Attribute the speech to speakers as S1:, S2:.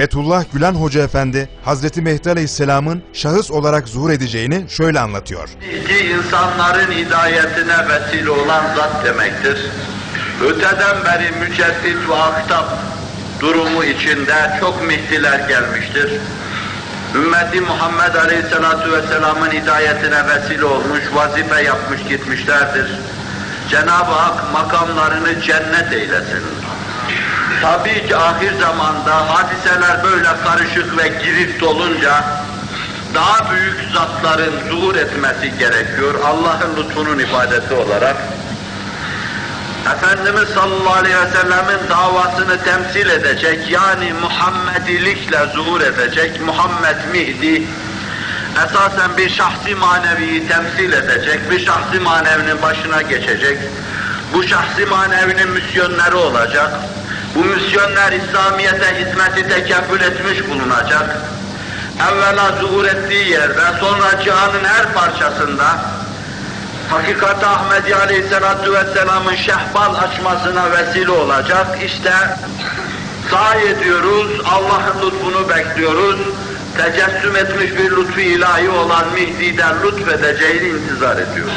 S1: Fethullah Gülen Hoca Efendi, Hazreti Mehdi Aleyhisselam'ın şahıs olarak zuhur edeceğini şöyle anlatıyor.
S2: Mihdi insanların hidayetine vesile olan zat demektir. Öteden beri müceddit ve aktap durumu içinde çok mihdiler gelmiştir. Ümmeti Muhammed Aleyhisselatu Vesselam'ın hidayetine vesile olmuş, vazife yapmış gitmişlerdir. Cenab-ı Hak makamlarını cennet eylesin. Tabii ki ahir zamanda hadiseler böyle karışık ve girift olunca daha büyük zatların zuhur etmesi gerekiyor. Allah'ın lütfunun ifadesi olarak. Efendimiz sallallahu aleyhi ve sellemin davasını temsil edecek, yani Muhammedilikle zuhur edecek, Muhammed Mihdi, esasen bir şahsi maneviyi temsil edecek, bir şahsi manevinin başına geçecek, bu şahsi manevinin misyonları olacak, bu misyonlar İslamiyet'e hizmeti tekeffül etmiş bulunacak, evvela zuhur ettiği yerde, sonra cihanın her parçasında, Hakikat Ahmedi Aleyhisselatü Vesselam'ın şehbal açmasına vesile olacak. İşte sahi ediyoruz, Allah'ın lütfunu bekliyoruz. Tecessüm etmiş bir lütfu ilahi olan Mihdi'den lütfedeceğini intizar ediyoruz.